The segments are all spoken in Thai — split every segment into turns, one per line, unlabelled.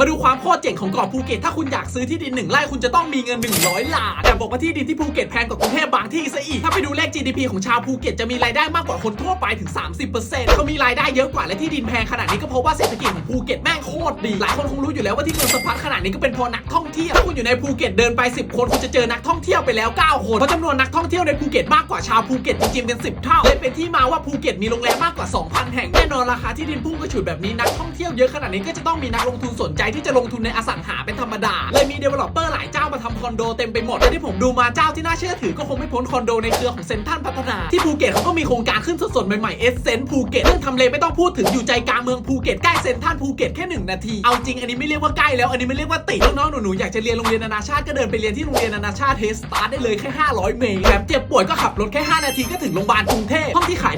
มาดูความโคตรเจ๋งของเกาะภูเก็ตถ้าคุณอยากซื้อที่ดินหนึ่งไร่คุณจะต้องมีเงิน 100ล้านแต่บอกว่าที่ดินที่ภูเก็ตแพงกว่ากรุงเทพบางที่ซะอีกถ้าไปดูเลข GDP ของชาวภูเก็ตจะมีรายได้มากกว่าคนทั่วไปถึง 30%เขามีรายได้เยอะกว่าและที่ดินแพงขนาดนี้ก็เพราะว่าเศรษฐกิจของภูเก็ตแม่งโคตรดีหลายคนคงรู้อยู่แล้วว่าที่เมืองสะพัดขนาดนี้ก็เป็นเพราะนักท่องเที่ยวถ้าคุณอยู่ในภูเก็ตเดินไป 10 คนคุณจะเจอนักท่องเที่ยวไปแล้ว 9 คนเพราะจำนวนนักท่องเที่ยวในภูเก็ตมากกว่าชาวภูเก็ตจริงๆเป็น 10 เท่าเลยเป็นที่มาว่าภูเก็ตมีโรงแรมมากกว่า 2,000 แห่งแน่นอนราคาที่ดินพุ่งกระฉูดแบบนี้นักท่องเที่ยวเยอะขนาดนี้ก็จะต้องมีนักลงทุนสนใจที่จะลงทุนในอสังหาเป็นธรรมดา เลยมี developer หลายเจ้ามาทำคอนโดเต็มไปหมดและที่ผมดูมาเจ้าที่น่าเชื่อถือก็คงไม่พ้นคอนโดในเครือของเซ็นทรัลพัฒนา ที่ภูเก็ตเขาก็มีโครงการขึ้นสดๆใหม่ๆเอสเซนภูเก็ตเรื่องทำเลไม่ต้องพูดถึงอยู่ใจกลางเมืองภูเก็ตใกล้เซ็นทรัลภูเก็ตแค่หนึ่งนาทีเอาจริงอันนี้ไม่เรียกว่าใกล้แล้วอันนี้ไม่เรียกว่าติดน้องๆหนูๆอยากจะเรียนโรงเรียนนานาชาติก็เดินไปเรียนที่โรงเรียนนานาชาติเทสตาร์ได้เลยแค่500 เมตรแบบเจ็บป่วยก็ขับรถแค่ 5 นาทีก็ถึงโรงพยาบาลกรุงเทพห้องที่ขาย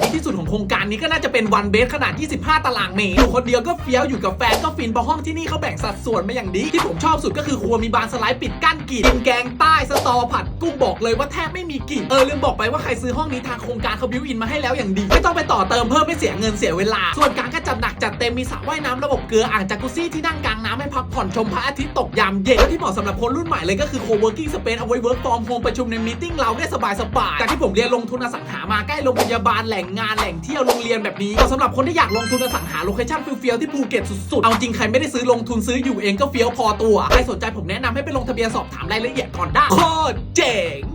ดีที่สุดของ โครงการนี้ก็น่าจะเป็นวันเบสขนาด 25 ตารางเมตรอยู่คนเดียวก็เฟี้ยวอยู่กับแฟนก็ฟินเพราะห้องที่นี่เขาแบ่งสัดส่วนมาอย่างดี ที่ผมชอบสุดก็คือครัวมีบานสไลด์ปิดกั้นกลิ่นกินแกงใต้สตอผัดกุ้งบอกเลยว่าแทบไม่มีกลิ่นเออลืมบอกไปว่าใครซื้อห้องนี้ทางโครงการเขาบิวอินมาให้แล้วอย่างดีไม่ต้องไปต่อเติมเพิ่มไม่เสียเงินเสียเวลา ส่วนการก็จัดหนักจัดเต็มมีสระว่ายน้ำระบบเกลืออ่างจากุซี่ที่นั่งกลางน้ำให้พักผ่อนชมพระอาทิตย์ตกยามเย็นและที่เหมาะสำหรับคนรุ่นใหม่เลยก็คือ co-working space เอาไว้ work from home ประชุมในมีติ้งเราได้สบายสบายๆจากที่ผมเรียนลงทุนอสังหามาใกล้โรงพยาบาลแหล่งงานแหล่งเที่ยวโรงเรียนแบบนี้ก็สำหรับคนที่อยากลงทุนอสังหาโลเคชั่นเฟี้ยวๆที่ภูเก็ตสุดๆ เอาจริงใครไม่ได้ซื้อลงทุนซื้ออยู่เองก็เฟี้ยวพอตัว ใครสนใจผมแนะนำให้ไปลงทะเบียนสอบถามรายละเอียดก่อนได้โคตรเจ๋ง